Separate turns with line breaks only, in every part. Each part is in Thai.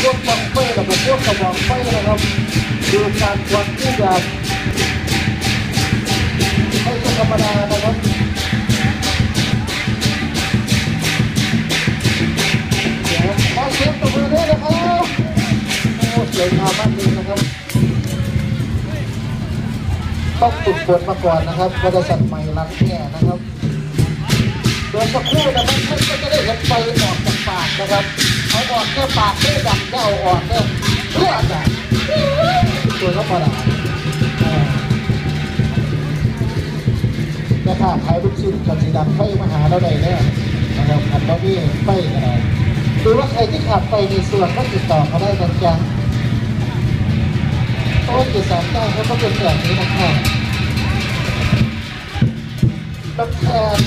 ควบฟังไฟระบบควบกระบอกไฟนะครับดูการควันที่แบบไม่ใช่ธรรมดานะครับเดี๋ยวขอเสียงตบมือด้นะครับโอ้สวยงามมากเลยนะครับต้องฝึกฝนมาก่อนนะครับบริษัทใหม่รังแก่นะครับโดยสักครู่นะครับท่านก็จะได้เห็นไฟออกจาก นะครับเอาออกแค่ปากไม่ดังก็เอาออกแค่เพื่อจะตัวธรรมดาอ่าแต่ถ้าขายลูกชิ้นกับสีดำไฟมาหาเราได้แน่นะครับอันนี้ไฟก็ได้หรือว่าใครที่ขาดไฟในส่วนก็ติดต่อเขาได้กันจ๊ะเพราะว่าเจ็ดสามเก้าเขาก็เป็นแบบนี้นะครับลำแทน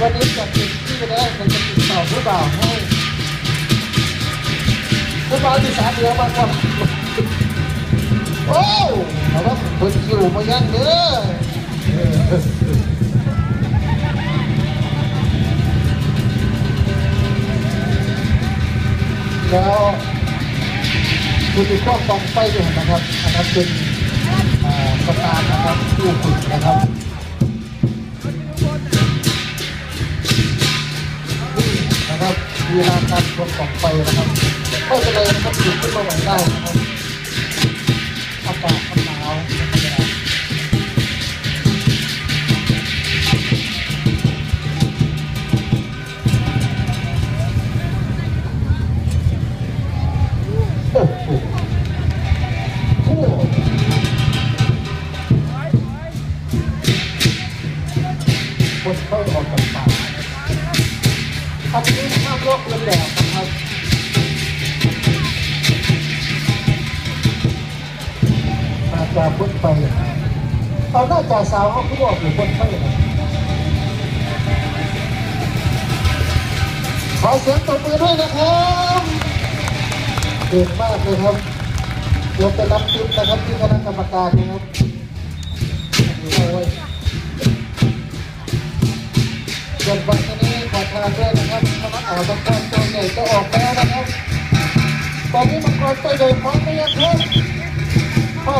วันนี้จากติด ที่ไปได้มันจะติดต่อผู้บ่าวให้ผู้บ่าวที่สามเดือนมาก่อนโอ้แต่ว่าคนอยู่มายังเด้อแล้วคือมีข้อฟองไฟอยู่นะครับอันนั้นเป็นอ่าสตาร์นะครับผู้ เวลาการควบฟองไฟนะครับไม่เป็นไรนะครับหยุดขึ้นมาไหวได้นะครับอากาศมันหนาวนะครับโอ้โหโอ้โหคนเข้าออกจากป่าอันนี้ ลอกเลียนแบบนะครับอาจจะพ้นไปเอาหน้าจ่าสาวเขาเขาบอกอยู่พ้นไปนะขอเสียงตบมือด้วยนะครับเก่งมากเลยครับเดี๋ยวไปรับทิปนะครับที่คณะกรรมการนะครับโอ้ยส่วน กันด้วยนะครับคณะอ่าวมังกรตัวใหญ่จะออกแล้วนะครับตอนนี้มังกรตัวใหญ่พร้อมหรือยังครับพ่อ